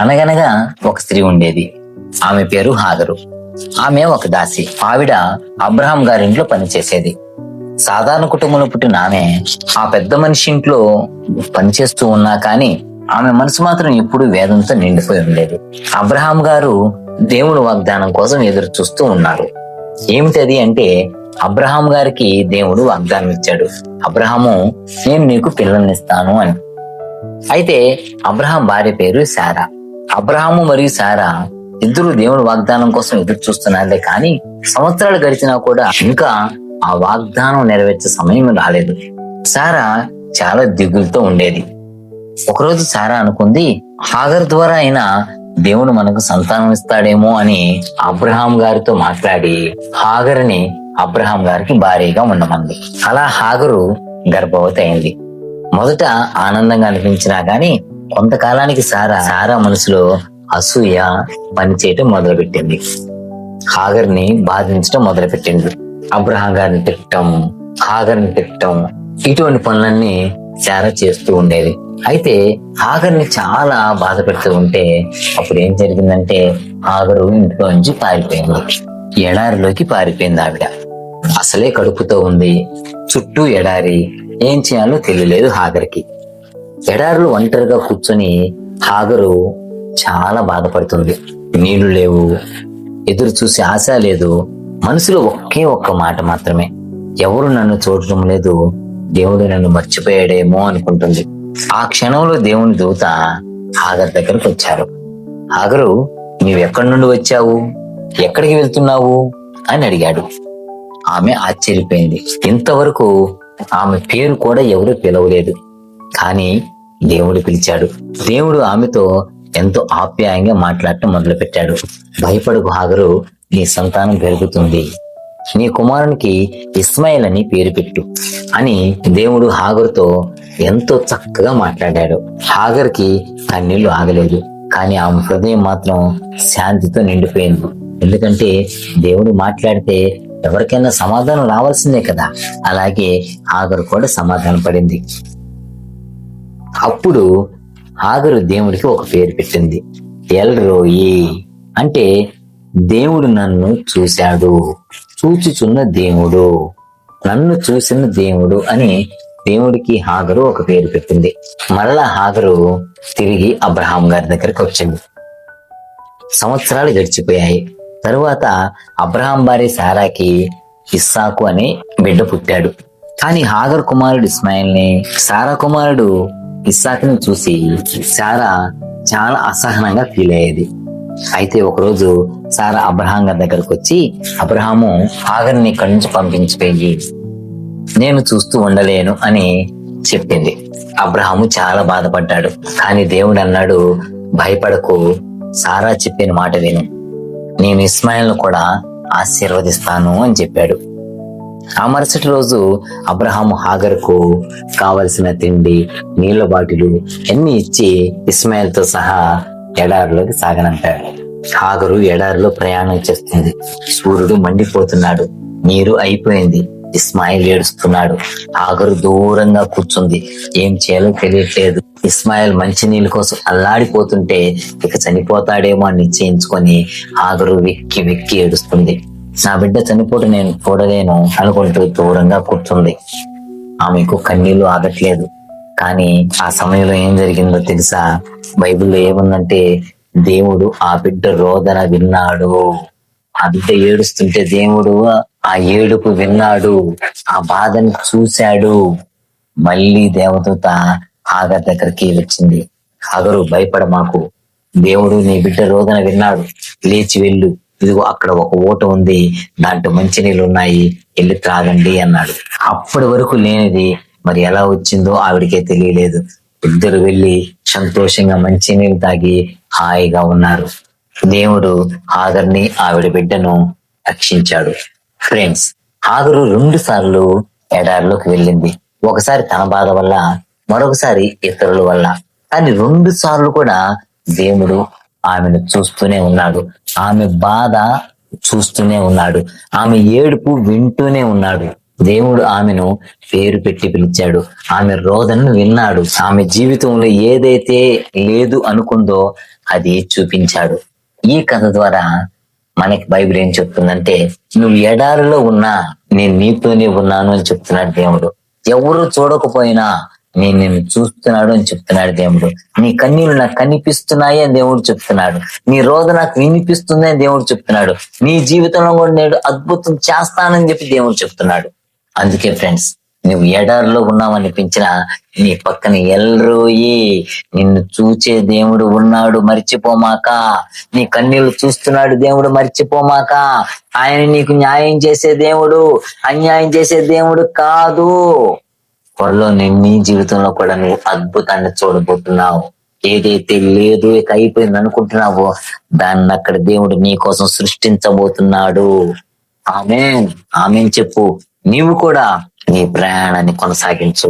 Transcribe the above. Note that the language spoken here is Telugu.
అనగనగా ఒక స్త్రీ ఉండేది. ఆమె పేరు హాగరు. ఆమె ఒక దాసి. ఆవిడ అబ్రహాం గారింట్లో పనిచేసేది. సాధారణ కుటుంబంలో పుట్టిన ఆమె ఆ పెద్ద మనిషి ఇంట్లో పనిచేస్తూ ఉన్నా కానీ ఆమె మనసు మాత్రం ఎప్పుడు వేదంతో నిండిపోయి ఉండేది. అబ్రహాం గారు దేవుడు వాగ్దానం కోసం ఎదురు చూస్తూ ఉన్నారు. ఏమిటది అంటే అబ్రహాం గారికి దేవుడు వాగ్దానం ఇచ్చాడు. అబ్రహాము నేను నీకు పిల్లల్నిస్తాను అని. అయితే అబ్రహాం భార్య పేరు శారా. అబ్రహాము మరియు సారా ఇద్దరు దేవుని వాగ్దానం కోసం ఎదురు చూస్తున్నారులే కానీ సంవత్సరాలు గడిచినా కూడా ఇంకా ఆ వాగ్దానం నెరవేర్చే సమయం రాలేదు. సారా చాలా దిగులతో ఉండేది. ఒకరోజు సారా అనుకుంది హాగర్ ద్వారా అయినా దేవుడు మనకు సంతానం ఇస్తాడేమో అని అబ్రహాం గారితో మాట్లాడి హాగర్ని అబ్రహాం గారికి భారీగా ఉండమంది. అలా హాగరు గర్భవతి అయింది. మొదట ఆనందంగా అనిపించినా గాని కొంతకాలానికి సారా సారా మనసులో అసూయ పనిచేయటం మొదలుపెట్టింది. హాగర్ని బాధించడం మొదలుపెట్టింది. అబ్రహాం గారిని హాగర్ హాగర్ని తిట్టం ఇటువంటి పనులన్నీ సారా చేస్తూ ఉండేది. అయితే హాగర్ని చాలా బాధ పెడుతూ ఉంటే అప్పుడు ఏం జరిగిందంటే హాగరు ఇంట్లో నుంచి పారిపోయింది. ఎడారిలోకి పారిపోయింది ఆవిడ. అసలే కడుపుతో ఉంది. చుట్టూ ఎడారి. ఏం చేయాలో తెలియలేదు హాగర్కి. ఎడారులు ఒంటరిగా కూర్చొని హాగరు చాలా బాధపడుతుంది. నీళ్ళు లేవు. ఎదురు చూసి ఆశ లేదు. మనసులో ఒకే ఒక్క మాట మాత్రమే. ఎవరు నన్ను చూడటం లేదు. దేవుడు నన్ను మర్చిపోయాడేమో అనుకుంటుంది. ఆ క్షణంలో దేవుని దూత హాగర్ దగ్గరకు వచ్చారు. హాగరు నీవెక్కడి నుండి వచ్చావు? ఎక్కడికి వెళ్తున్నావు? అని అడిగాడు. ఆమె ఆశ్చర్యపోయింది. ఇంతవరకు ఆమె పేరు కూడా ఎవరు పిలవలేదు. కానీ దేవుడు పిలిచాడు. దేవుడు ఆమెతో ఎంతో ఆప్యాయంగా మాట్లాడటం మొదలుపెట్టాడు. భయపడుకు హాగరు నీ సంతానం పెరుగుతుంది. నీ కుమారునికి ఇస్మాయిల్ అని పేరు పెట్టు అని దేవుడు హాగరుతో ఎంతో చక్కగా మాట్లాడాడు. హాగర్కి కన్నీళ్ళు ఆగలేదు కానీ ఆమె హృదయం మాత్రం శాంతితో నిండిపోయింది. ఎందుకంటే దేవుడు మాట్లాడితే ఎవరికైనా సమాధానం రావాల్సిందే కదా. అలాగే ఆగరు కూడా సమాధానం పడింది అప్పుడు హాగరు దేవుడికి ఒక పేరు పెట్టింది. ఎల్ రోయి అంటే దేవుడు నన్ను చూశాడు. చూచుచున్న దేవుడు. నన్ను చూసిన దేవుడు అని దేవుడికి హాగరు ఒక పేరు పెట్టింది. మరలా హాగరు తిరిగి అబ్రహాం గారి దగ్గరికి వచ్చింది. సంవత్సరాలు గడిచిపోయాయి. తరువాత అబ్రహాం భార్య సారాకి ఇస్సాకు అనే బిడ్డ పుట్టాడు. కానీ హాగర్ కుమారుడు ఇస్మాయిల్ని సారా కుమారుడు ఇస్సాకుని చూసి సారా చాలా అసహనంగా ఫీల్ అయ్యేది. అయితే ఒకరోజు సారా అబ్రహాం గారి దగ్గరకు వచ్చి అబ్రహాము ఆగర్ని ఇక్కడి నుంచి పంపించిపోయి నేను చూస్తూ ఉండలేను అని చెప్పింది. అబ్రహాము చాలా బాధపడ్డాడు. కానీ దేవుడు అన్నాడు భయపడకు సారా చెప్పిన మాట విను. నేను ఇస్మాయిల్ను కూడా ఆశీర్వదిస్తాను అని చెప్పాడు. ఆ మరుసటి రోజు అబ్రహాము హాగర్కు కావలసిన తిండి నీళ్ళ బాటిలు అన్ని ఇచ్చి ఇస్మాయిల్తో సహా ఎడారిలోకి సాగనంటాడు హాగరు ఎడారిలో ప్రయాణం చేస్తుంది. సూర్యుడు మండిపోతున్నాడు. నీరు అయిపోయింది. ఇస్మాయిల్ ఏడుస్తున్నాడు. హాగరు దూరంగా కూర్చుంది. ఏం చేయాలో తెలియట్లేదు. ఇస్మాయిల్ మంచినీళ్ళ కోసం అల్లాడిపోతుంటే ఇక చనిపోతాడేమో అని నిశ్చయించుకొని హాగరు వెక్కి వెక్కి ఏడుస్తుంది. నా బిడ్డ చనిపోవడం నేను చూడలేను అనుకుంటూ దూరంగా కూర్చుంది. ఆమెకు కన్నీళ్ళు ఆగట్లేదు. కానీ ఆ సమయంలో ఏం జరిగిందో తెలుసా? బైబిల్లో ఏముందంటే దేవుడు ఆ బిడ్డ రోదన విన్నాడు. ఆ బిడ్డ ఏడుస్తుంటే దేవుడు ఆ ఏడుపు విన్నాడు. ఆ బాధను చూశాడు. మళ్ళీ దేవదూత ఆగర్ దగ్గరికి వచ్చింది. ఆగరు భయపడ మాకు. దేవుడు నీ బిడ్డ రోదన విన్నాడు. లేచి వెళ్ళు. ఇదిగో అక్కడ ఒక ఓట ఉంది దాంట్లో మంచినీళ్ళు ఉన్నాయి వెళ్ళి త్రాగండి అన్నాడు. అప్పటి వరకు లేనిది మరి ఎలా వచ్చిందో ఆవిడకే తెలియలేదు. ఇద్దరు వెళ్ళి సంతోషంగా మంచినీళ్ళు తాగి హాయిగా ఉన్నారు. దేవుడు హాగర్ని ఆవిడ బిడ్డను రక్షించాడు. ఫ్రెండ్స్ హాగరు రెండు సార్లు ఎడారిలోకి వెళ్ళింది. ఒకసారి తన బాధ వల్ల మరొకసారి ఇతరుల వల్ల. కానీ రెండు సార్లు కూడా దేవుడు ఆమెను చూస్తూనే ఉన్నాడు. ఆమె బాధ చూస్తూనే ఉన్నాడు. ఆమె ఏడుపు వింటూనే ఉన్నాడు. దేవుడు ఆమెను పేరు పెట్టి పిలిచాడు. ఆమె రోదనను విన్నాడు. ఆమె జీవితంలో ఏదైతే లేదు అనుకుందో అది చూపించాడు. ఈ కథ ద్వారా మనకి బైబిల్ ఏం చెప్తుందంటే నువ్వు ఎడారిలో ఉన్నా నేను నీతోనే ఉన్నాను అని చెప్తున్నాడు దేవుడు. ఎవరు చూడకపోయినా నేను నిన్ను చూస్తున్నాడు అని చెప్తున్నాడు దేవుడు. నీ కన్నీళ్ళు నాకు కనిపిస్తున్నాయి అని దేవుడు చెప్తున్నాడు. నీ రోజు నాకు వినిపిస్తుంది అని దేవుడు చెప్తున్నాడు. నీ జీవితంలో కూడా నేను అద్భుతం చేస్తానని చెప్పి దేవుడు చెప్తున్నాడు. అందుకే ఫ్రెండ్స్ నువ్వు ఎడారిలో ఉన్నావనిపించిన నీ పక్కన ఎల్రోయి నిన్ను చూచే దేవుడు ఉన్నాడు మర్చిపోమాక. నీ కన్నీళ్ళు చూస్తున్నాడు దేవుడు మర్చిపోమాక. ఆయన నీకు న్యాయం చేసే దేవుడు అన్యాయం చేసే దేవుడు కాదు. త్వరలో నీ జీవితంలో కూడా నువ్వు అద్భుతాన్ని చూడబోతున్నావు. ఏదైతే లేదు ఇక అయిపోయింది అనుకుంటున్నావో దాన్ని అక్కడ దేవుడు నీ కోసం సృష్టించబోతున్నాడు. ఆమె ఆమె చెప్పు. నీవు కూడా నీ ప్రయాణాన్ని కొనసాగించు.